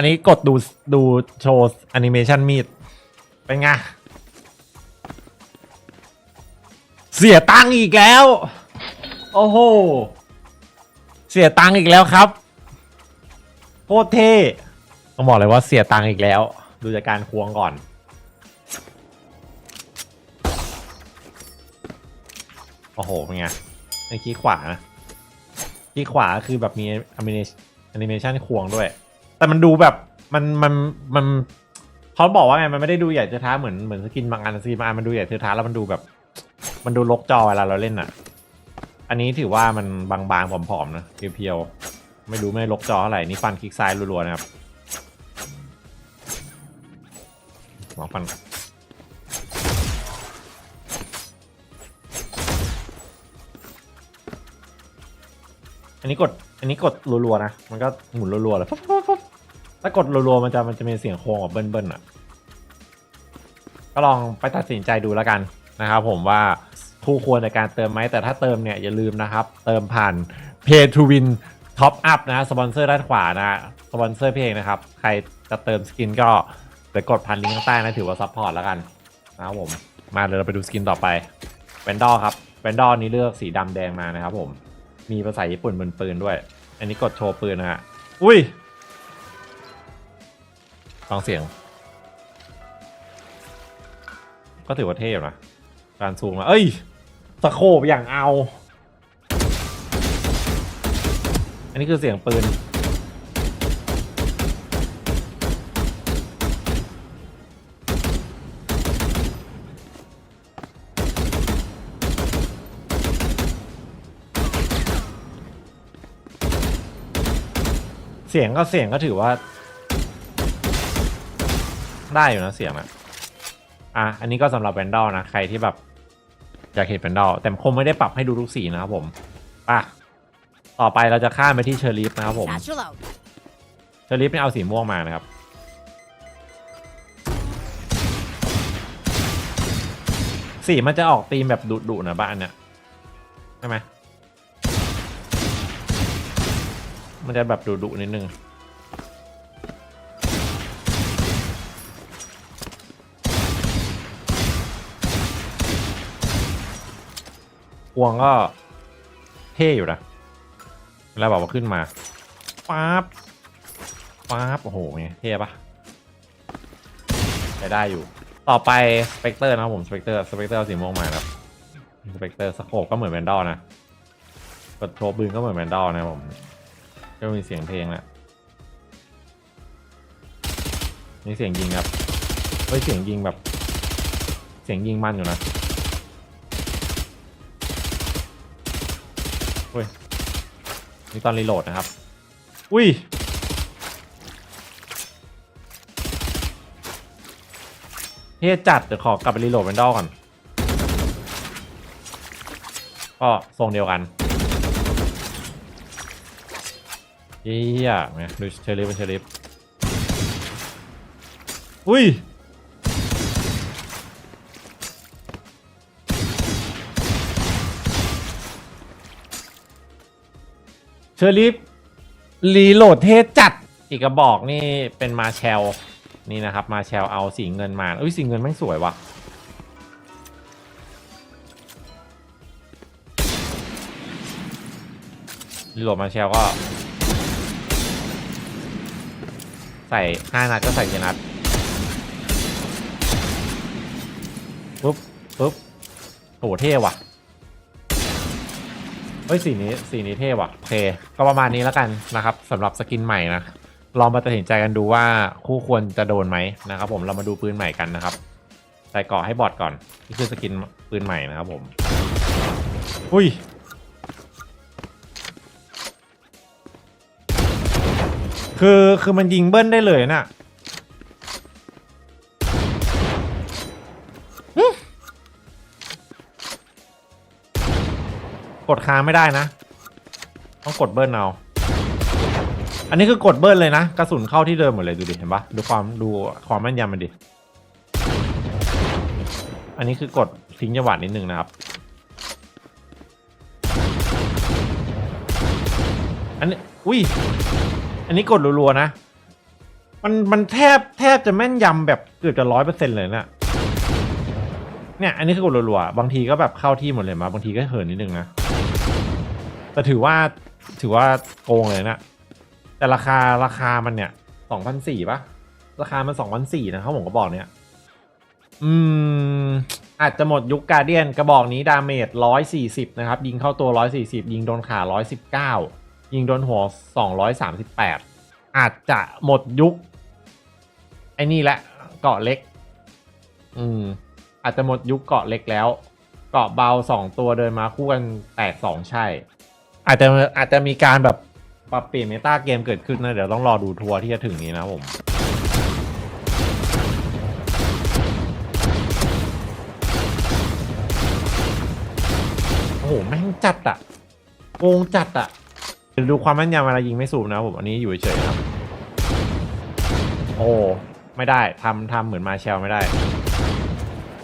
อันนี้กดดูดูโชว์แอนิเมชันมีด เป็นไง เสียตังค์อีกแล้ว โอ้โห เสียตังค์อีกแล้วครับ โคตรเท่ต้องบอกเลยว่าเสียตังค์อีกแล้ว ดูจากการควงก่อนโอ้โหเป็นไงในคีย์ขวานะคีย์ขวาคือแบบมีอเมชันแอนิเมชันควงด้วย แต่มันดูแบบมันมันมันเขาบอกว่าไงมันไม่ได้ดูใหญ่เทอะท้าเหมือนเหมือนสกินบางอันสกินบางอันมันดูใหญ่เทอะท้าแล้วมันดูแบบ มันดูลกจอเวลาเราเล่นอะ อันนี้ถือว่ามันบางๆผอมๆนะเพียวๆไม่รู้ไม่ลกจอเท่าไหร่นี่ฟันคลิกซ้ายรัวๆนะครับหมอฟันอันนี้กด อันนี้กดรัวๆนะ มันก็หมุนรัวๆเลยปุ๊บปุ๊บปุ๊บ ถ้ากดรัวๆมันจะมันจะมีเสียงโค้งแบบเบิ้ลๆอะ ก็ลองไปตัดสินใจดูแล้วกันนะครับผมว่าคู่ควรในการเติมไหมแต่ถ้าเติมเนี่ยอย่าลืมนะครับ เติมผ่าน Pay to Win Top Up นะสปอนเซอร์ด้านขวานะสปอนเซอร์เพลงนะครับ ใครจะเติมสกินก็ไปกดพันลิงก์ข้างใต้นะถือว่าซัพพอร์ตแล้วกันนะครับผมมาเลยเราไปดูสกินต่อไปแวนดอลครับแวนดอลนี้เลือกสีดำแดงมานะครับผมมีภาษาญี่ปุ่นบนปืนด้วย อันนี้กดโชว์ปืนนะฮะอุ้ย ฟังเสียง ก็ถือว่าเท่นะ การซูมมาเอ้ยสโคบอย่างเอา อันนี้คือเสียงปืน เสียงก็เสียงก็ถือว่า ได้อยู่นะเสียงอะอะอันนี้ก็สำหรับแบนดอลนะ ใครที่แบบอยากเห็นแบนดอลแต่คงไม่ได้ปรับให้ดูทุกสีนะครับผมป่ะต่อไปเราจะข้ามไปที่เชอร์ลีฟนะครับผม Satchel out. เชอร์ลีฟนี่เอาสีม่วงมานะครับ สีมันจะออกธีมแบบดุๆนะบ้านเนี่ยใช่ไหมมันจะแบบดุๆนิดนึง พวงก็เท่อยู่นะเวลาบอกว่าขึ้นมาป๊าบป๊าบโอ้โหไงเท่ปะใช้ได้อยู่ ต่อไปสเปกเตอร์นะครับผมสเปกเตอร์สเปกเตอร์เอาสีม่วงมาครับสเปกเตอร์สโคปก็เหมือนแวนดอลนะกดโชว์ปืนก็เหมือนแวนดอลนะผมก็มีเสียงเพลงแหละนี่เสียงยิงครับเฮ้ยเสียงยิงแบบ เสียงยิงมันอยู่นะ เฮ้ยนี่ตอนรีโหลดนะครับ อุ้ยเฮียจัด เดี๋ยวขอกลับไปรีโหลดเป็นดอลก่อน ก็ทรงเดียวกันเฮียเนี่ยดูเชอริฟเป็นเชอริฟอุ้ย เชอริฟรีโหลดเทสจัด อีกกระบอกนี่เป็นมาแชลนี่นะครับ มาแชลเอาสีเงินมาเอ้ยสีเงินแม่งสวยว่ะรีโหลดมาแชลก็ ใส่ห้านัดก็ใส่กี่นัดปุ๊บปุ๊บโหเท่ว่ะ เฮ้ยสีนี้สีนี้เท่ว่ะโอเค ก็ประมาณนี้แล้วกันนะครับสำหรับสกินใหม่นะลองมาตัดสินใจกันดูว่าคู่ควรจะโดนไหมนะครับ ผมเรามาดูปืนใหม่กันนะครับใส่เกราะให้บอดก่อนนี่คือสกินปืนใหม่นะครับผมอุ้ยคือคือมันยิงเบิ้ลได้เลยน่ะ กดค้างไม่ได้นะ ต้องกดเบิ้ลเอา อันนี้คือกดเบิ้ลเลยนะกระสุนเข้าที่เดิมหมดเลยดูดิเห็นปะดูความดูความแม่นยำมันดิ อันนี้คือกดทิ้งจังหวะนิดนึงนะครับ อันนี้อุ้ยอันนี้กดรัวๆนะ มันมันแทบแทบจะแม่นยำแบบเกือบจะร้อยเปอร์เซ็นต์เลยนะเนี่ย อันนี้คือกดรัวๆ บางทีก็แบบเข้าที่หมดเลยมา บางทีก็เหินนิดนึงนะ แต่ถือว่าถือว่าโกงเลยนะ แต่ราคาราคามันเนี่ยสองพันสี่ปะราคามันสองพันสี่นะครับผมก็บอกเนี่ย อืม อาจจะหมดยุคการเดียนกระบอกนี้ดาเมจร้อยสี่สิบนะครับ ยิงเข้าตัวร้อยสี่สิบยิงโดนขาร้อยสิบเก้ายิงโดนหัวสองร้อยสามสิบแปดอาจจะหมดยุค ไอ้นี่แหละเกาะเล็ก อืม อาจจะหมดยุคเกาะเล็กแล้ว เกาะเบาสองตัวเดินมาคู่กันแตกสองใช่ อาจจะอาจจะมีการแบบปรับเปลี่ยนเมตาเกมเกิดขึ้นนะ เดี๋ยวต้องรอดูทัวร์ที่จะถึงนี้นะผมโอ้โหแม่งจัดอะโกงจัดอะเดี๋ยวดูความแม่นยำเวลายิงไม่สูบนะผมอันนี้อยู่เฉยๆครับ โอ้ไม่ได้ทำทำเหมือนมาเชลไม่ได้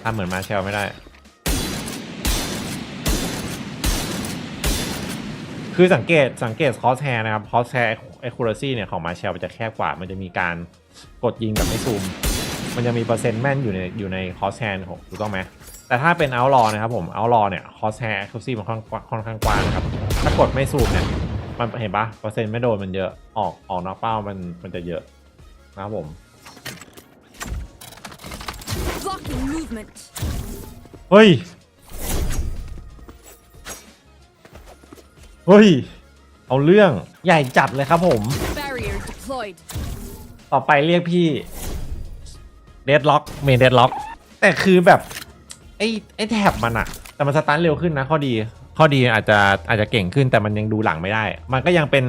ทำเหมือนมาเชลไม่ได้ คือสังเกตสังเกตคอสแฮร์นะครับคอสแฮร์ไอคูรซี่เนี่ยของมาเชลมันจะแคบกว่า มันจะมีการกดยิงแบบไม่ซูม มันจะมีเปอร์เซ็นต์แม่นอยู่ในอยู่ในคอสแฮร์ถูกต้องไหมแต่ถ้าเป็น outlaw นะครับผม outlaw เนี่ย cross hair accuracy มันค่อนค่อนข้างกว้างนะครับ ถ้ากดไม่ซูมเนี่ยมันเห็นปะเปอร์เซ็นต์ไม่โดนมันเยอะออกออกนอกเป้ามันมันจะเยอะนะครับผม Blocking movement. เฮ้ย เฮ้ย เอาเรื่องใหญ่จัดเลยครับผม Barrier deployed. ต่อไปเรียกพี่เดดล็อกเมนเดดล็อกแต่คือแบบ ไอ้ไอ้แท็บมันอะแต่มันสตาร์ทเร็วขึ้นนะข้อดี ข้อดีอาจจะอาจจะเก่งขึ้นแต่มันยังดูหลังไม่ได้ มันก็ยังเป็น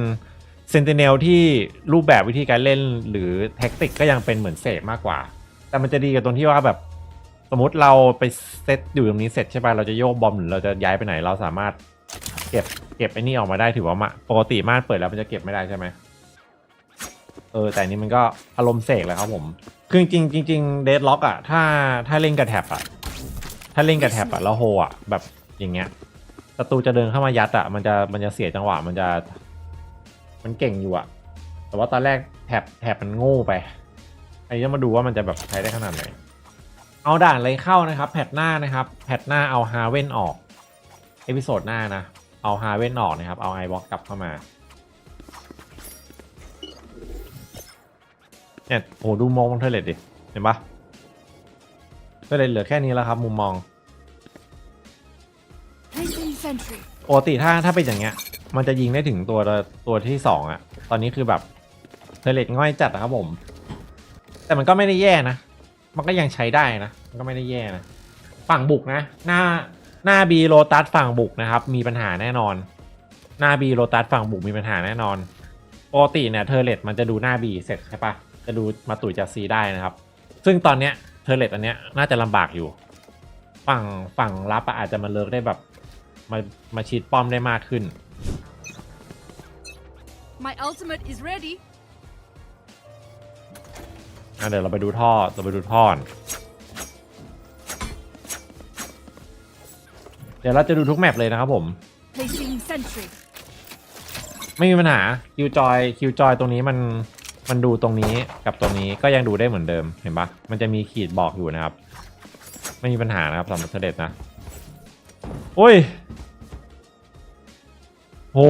เซนติเนลที่รูปแบบวิธีการเล่นหรือแท็กติกก็ยังเป็นเหมือนเซฟมากกว่า แต่มันจะดีกับตรงที่ว่าแบบสมมติเราไปเซตอยู่ตรงนี้เสร็จใช่ป่ะเราจะโยกบอมหรือเราจะย้ายไปไหนเราสามารถ เก็บเก็บไอ้นี่ออกมาได้ถือว่ามาปกติม่านเปิดแล้วมันจะเก็บไม่ได้ใช่ไหมเออแต่นี้มันก็อารมณ์เสกเลยครับผม คือจริงจริงเดดล็อกอะถ้าถ้าเล่นกับแท็บอะถ้าเล่นกับแท็บอะแล้วโฮอะแบบอย่างเงี้ยศัตรูจะเดินเข้ามายัดอะมันจะมันจะเสียจังหวะมันจะ มันเก่งอยู่อะ แต่ว่าตอนแรกแท็บแท็บมันโง่ไปอันนี้จะมาดูว่ามันจะแบบใช้ได้ขนาดไหนเอาด่านอะไรเข้านะครับ แพทหน้านะครับ แพทหน้าเอาฮาเว่นออก เอพิโซดหน้านะ เอาฮาเว่นออกนะครับ เอาไอวอลกลับเข้ามา เนี่ยโอ้ดูมองของเทเลตดิ เห็นปะเทเลตเหลือแค่นี้แล้วครับมุมมอง Placing sentry. ปกติถ้าถ้าเป็นอย่างเงี้ย มันจะยิงได้ถึงตัวตัวที่สองอะตอนนี้คือแบบเทเลตง่อยจัดนะครับผม แต่มันก็ไม่ได้แย่นะ มันก็ยังใช้ได้นะ มันก็ไม่ได้แย่นะ ฝั่งบุกนะ หน้า หน้าบีโรตัสฝั่งบุกนะครับ มีปัญหาแน่นอน หน้าบีโรตัสฝั่งบุกมีปัญหาแน่นอนปกติเนี่ยเทเลตมันจะดูหน้าบีเสร็จใช่ปะจะดูมาตุ๋ยจากซีได้นะครับ ซึ่งตอนเนี้ยเทเลตอันเนี้ยน่าจะลำบากอยู่ ฝั่งฝั่งรับอะอาจจะมาเลิกได้แบบมามาชีดป้อมได้มากขึ้น My ultimate is ready. อะเดี๋ยวเราไปดูท่อเราไปดูท่อก่อน ดี๋ยวเราจะดูทุกแมปเลยนะครับผม ไม่มีปัญหาคิวจอยคิวจอยตรงนี้มันมันดูตรงนี้กับตรงนี้ก็ยังดูได้เหมือนเดิมเห็นปะมันจะมีขีดบอกอยู่นะครับ ไม่มีปัญหานะครับสำหรับเสด็จนะโอ้ยโห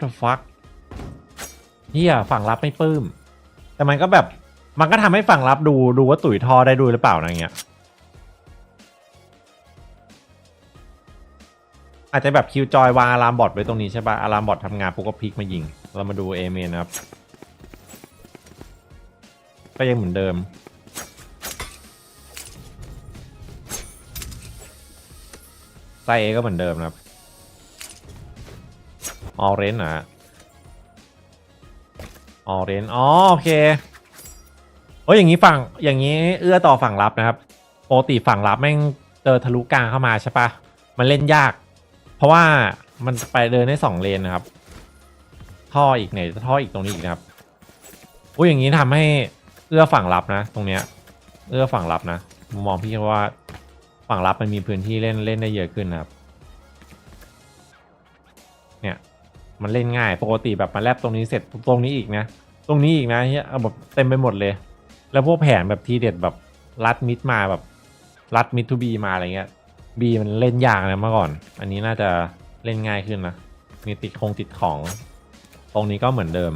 the fuck เฮียฝั่งรับไม่ปลื้ม แต่มันก็แบบ มันก็ทำให้ฝั่งรับดูดูว่าตุ๋ยทอได้ด้วยหรือเปล่านะอย่างเงี้ย อาจจะแบบคิวจอยวางอะลามบอทไว้ตรงนี้ใช่ปะอะลามบอททำงานปุ๊บก็พลิกมายิง เรามาดูเอเมนนะครับ ก็ยังเหมือนเดิม ไซเอก็เหมือนเดิมนะครับออเรนนะออเรนอ๋อโอเค โอ้ยอย่างนี้ฝั่งอย่างนี้เอื้อต่อฝั่งรับนะครับปกติฝั่งรับแม่งเจอทะลุกลางเข้ามาใช่ปะมันเล่นยาก เพราะว่ามันไปเดินได้สองเลนนะครับ ท่ออีกไหนท่ออีกตรงนี้อีกนะครับโอ้ยอย่างนี้ทำให้เอื้อฝั่งรับนะ ตรงเนี้ย เอื้อฝั่งรับนะมุมมองพี่ว่าฝั่งรับมันมีพื้นที่เล่นเล่นได้เยอะขึ้นนะครับ เนี่ย มันเล่นง่ายปกติแบบมาแลบตรงนี้เสร็จตรงนี้อีกนะ ตรงนี้อีกนะเฮียแบบเต็มไปหมดเลย แล้วพวกแผนแบบทีเด็ดแบบรัดมิดมาแบบรัดมิดทูบีมาอะไรเงี้ยบีมันเล่นยากนะเมื่อก่อน อันนี้น่าจะเล่นง่ายขึ้นนะมีติดคงติดของ ตรงนี้ก็เหมือนเดิม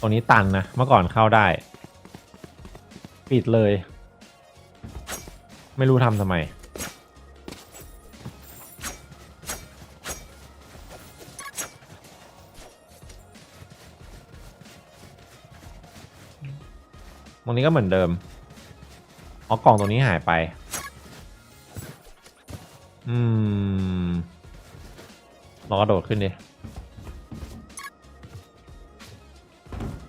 ตรงนี้ตันนะเมื่อก่อนเข้าได้ ปิดเลย ไม่รู้ทำทำไม รงนี้ก็เหมือนเดิมอ๋อกล่องตรงนี้หายไป อืมลองกระโดดขึ้นดิ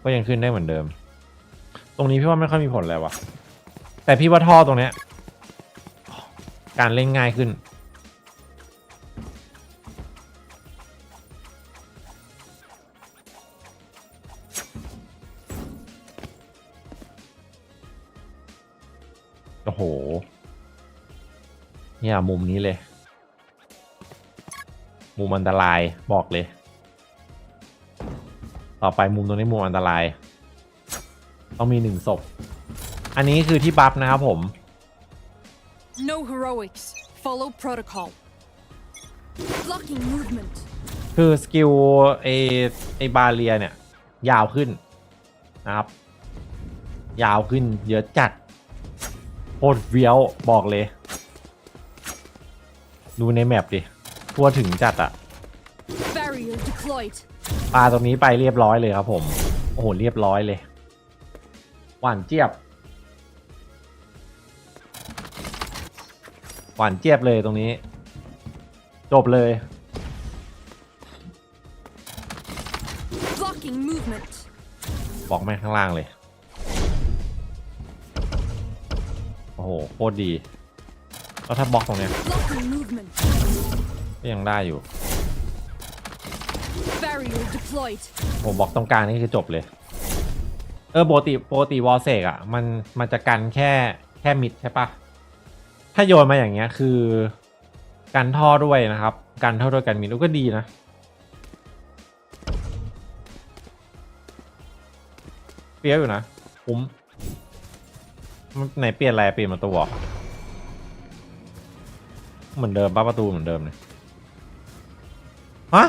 ก็ยังขึ้นได้เหมือนเดิม ตรงนี้พี่ว่าไม่ค่อยมีผลเลยวะแต่พี่ว่าท่อตรงเนี้ย การเล่นง่ายขึ้น เนี่ยมุมนี้เลย มุมอันตรายบอกเลย ต่อไปมุมตรงนี้มุมอันตราย ต้องมีหนึ่งศพ อันนี้คือที่บัฟนะครับผม No heroics. Follow protocol. Blocking movement. คือสกิลไอไอบาเรียเนี่ย ยาวขึ้นนะครับ ยาวขึ้นเยอะจัดโคตรเฟี้ยวบอกเลย ดูในแมปดิ ทั่วถึงจัดอะ Barrier deployed. ปลาตรงนี้ไปเรียบร้อยเลยครับผม โอ้โห เรียบร้อยเลย หวานเจี๊ยบ หวานเจี๊ยบเลยตรงนี้ จบเลย Blocking movement. บอกแม่งข้างล่างเลย โอ้โห โคตรดี แล้วถ้าบล็อกตรงเนี้ย Blocking movement. ก็ยังได้อยู่ Barrier deployed. ผมบอกตรงกลางนี่คือจบเลย เออปกติปกติวอลเซกอะ มันมันจะกันแค่แค่มิดใช่ปะถ้าโยนมาอย่างเงี้ยคือกันท่อด้วยนะครับ กันท่อด้วยกันมิดก็ดีนะเปรี้ยวอยู่นะคุ้มมันไหนเปลี่ยนอะไรเปลี่ยนประตูเหรอ เหมือนเดิมป้าประตูเหมือนเดิมเลยฮะ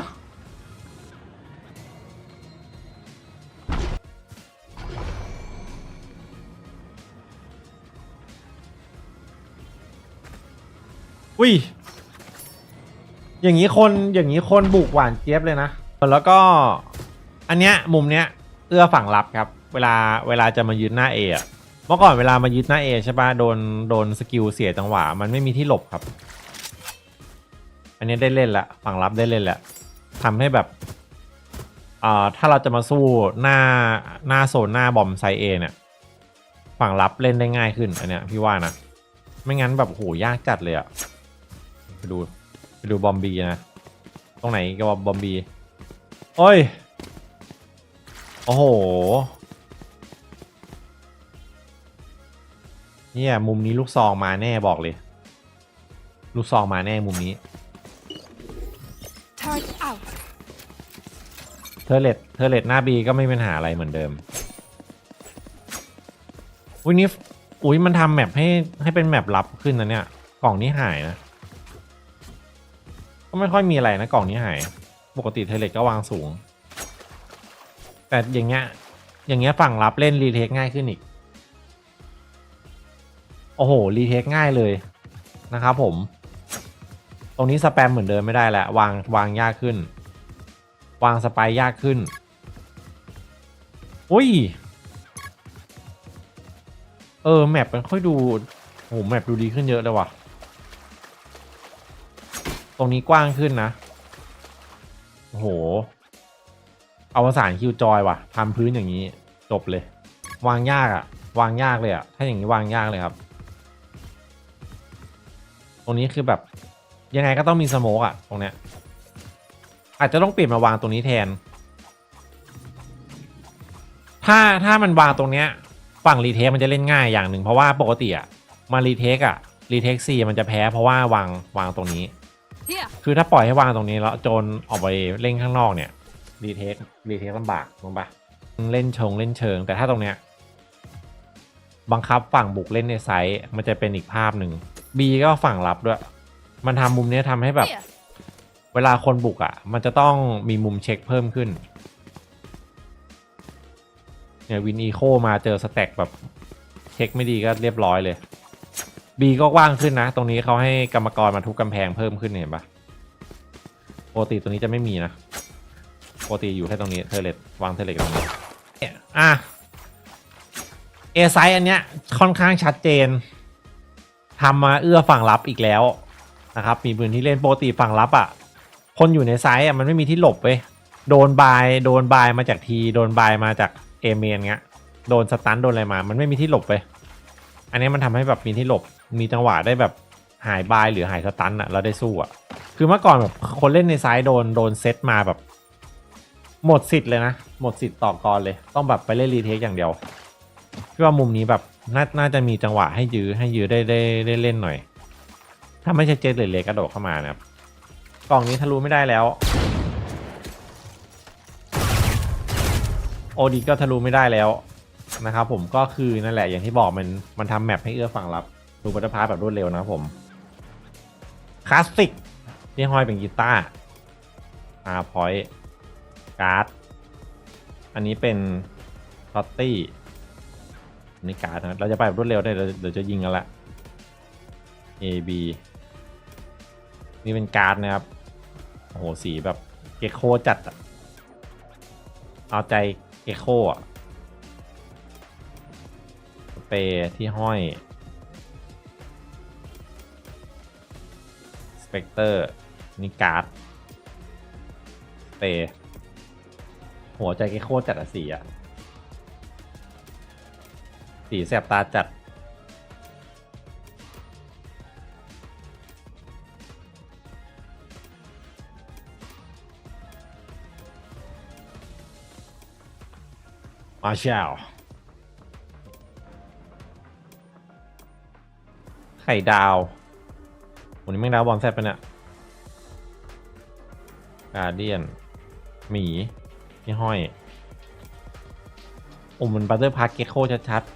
อุ้ย อย่างนี้คนอย่างนี้คนบุกหวานเจี๊ยบเลยนะ แล้วก็อันเนี้ยมุมเนี้ยเอื้อฝั่งรับครับ เวลาเวลาจะมายืนหน้าเอะเมื่อก่อนเวลามายืนหน้าเอใช่ปะโดนโดนสกิลเสียจังหวะ มันไม่มีที่หลบครับ อันนี้ได้เล่นละฝั่งรับได้เล่นละทำให้แบบอ่าถ้าเราจะมาสู้หน้าหน้าโซนหน้าบอมไซเอเนี่ยฝั่งรับเล่นได้ง่ายขึ้นอันเนี้ยพี่ว่านะไม่งั้นแบบโหยากจัดเลยอะไปดูไปดูบอมบีนะตรงไหนกับบอมบีโอ้ยโอ้โหเนี่ยมุมนี้ลูกซองมาแน่บอกเลย ลูกซองมาแน่มุมนี้ Turret out. เทอร์เลตเทอร์เลตหน้าบีก็ไม่มีปัญหาอะไรเหมือนเดิม อุ้ยนี่อุ้ยมันทำแมปให้ให้เป็นแมปลับขึ้นนะเนี่ย กล่องนี้หายนะ ก็ไม่ค่อยมีอะไรนะกล่องนี้หาย ปกติเทอร์เลตก็วางสูง แต่อย่างเงี้ย อย่างเงี้ยฝั่งรับเล่นรีเทคง่ายขึ้นอีก โอ้โห รีเทคง่ายเลยนะครับผม รงนี้สแปมเหมือนเดิมไม่ได้แล้ววางวางยากขึ้น วางสไปยากขึ้น อุ้ย เออ แมปมันค่อยดูโอ้โหแมปดูดีขึ้นเยอะเลยว่ะ ตรงนี้กว้างขึ้นนะ โอ้โห เอาสานคิวจอยว่ะทำพื้นอย่างนี้จบเลย วางยากอะวางยากเลยอะถ้าอย่างนี้วางยากเลยครับ ตรงนี้คือแบบ ยังไงก็ต้องมีสโมกอะตรงเนี้ย อาจจะต้องเปลี่ยนมาวางตรงนี้แทน ถ้าถ้ามันวางตรงเนี้ย ฝั่งรีเทคมันจะเล่นง่ายอย่างหนึ่งเพราะว่าปกติอะมารีเทคอะรีเทคซีมันจะแพ้เพราะว่าวางวางตรงนี้ Here. คือถ้าปล่อยให้วางตรงนี้แล้วโจรออกไปเล่นข้างนอกเนี่ยรีเทครีเทคลำบากลงปะเล่นชงเล่นเชิง แต่ถ้าตรงเนี้ยบังคับฝั่งบุกเล่นในไซส์มันจะเป็นอีกภาพหนึ่ง B ก็ฝั่งรับด้วย มันทำมุมเนี้ยทำให้แบบ Here. เวลาคนบุกอะ มันจะต้องมีมุมเช็คเพิ่มขึ้น เนี่ยวินอีโคมาเจอสแต็กแบบเช็คไม่ดีก็เรียบร้อยเลยบีก็กว้างขึ้นนะ ตรงนี้เขาให้กรรมกรมาทุบกำแพงเพิ่มขึ้นเห็นปะปกติตรงนี้จะไม่มีนะปกติอยู่แค่ตรงนี้เทเลตวางเทเลตตรงนี้เนี่ยอะเอไซอันเนี้ยค่อนข้างชัดเจนทำมาเอื้อฝั่งรับอีกแล้ว นะครับมีพื้นที่เล่นปกติฝั่งรับอะคนอยู่ในไซส์อะมันไม่มีที่หลบเว้ยโดนบายโดนบายมาจากทีโดนบายมาจากเอเมนเงี้ยโดนสตันโดนอะไรมา มันไม่มีที่หลบเว้ยอันนี้มันทำให้แบบมีที่หลบมีจังหวะได้แบบหายบายหรือหายสตันอะแล้วได้สู้อะคือเมื่อก่อนแบบคนเล่นในไซส์โดนโดนเซตมาแบบ หมดสิทธิ์เลยนะหมดสิทธิ์ต่อกรเลย ต้องแบบไปเล่นรีเทคอย่างเดียวพี่ว่ามุมนี้แบบน่าน่าจะมีจังหวะให้ยื้อให้ยื้อได้ได้ได้เล่นหน่อย ถ้าไม่ใช่เจตเล็กๆกระโดดเข้ามานะครับ กล่องนี้ทะลุไม่ได้แล้ว โอดีก็ทะลุไม่ได้แล้วนะครับผมก็คือนั่นแหละอย่างที่บอกมันมันทำแมปให้เอื้อฝั่งรับดูบัตรพาร์ทแบบรวดเร็วนะครับผมคลาสสิกที่ห้อยเป็นกีตาร์อาพอยต์การ์ด อันนี้เป็นท็อตตี้นนี้การ์ดนะเราจะไปแบบรวดเร็วได้เดี๋ยวเดี๋ยวจะยิงกันละ A B นี่เป็นการ์ดนะครับ โอ้โห สีแบบเกโคจัดอะเอาใจเกโคอะสเปรย์ที่ห้อย สเปกเตอร์ นี่การ์ดสเปรย์หัวใจเกโคจัดอะสีอะสีแสบตาจัด มาเชลไข่ดาววันนี้แม่งดาวบอลแซ่บไปเนี่ยกาเดียน หมีนี่ห้อยโอ้มันบัตเตอร์พาร์เกโคชัดๆ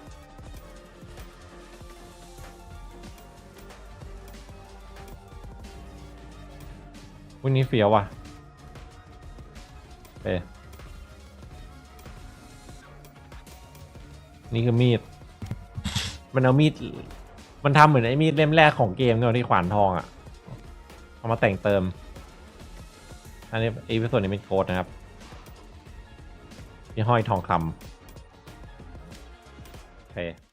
วันนี้เฟี้ยวว่ะเอ้ นี่คือมีด มันเอามีด มันทำเหมือนไอ้มีดเล่มแรกของเกมเนี่ยที่ขวานทองอะ่ะ เอามาแต่งเติม อันนี้ไอ้ส่วนนี้เป็นโค้ดนะครับที่ห้อยทองคำโอเค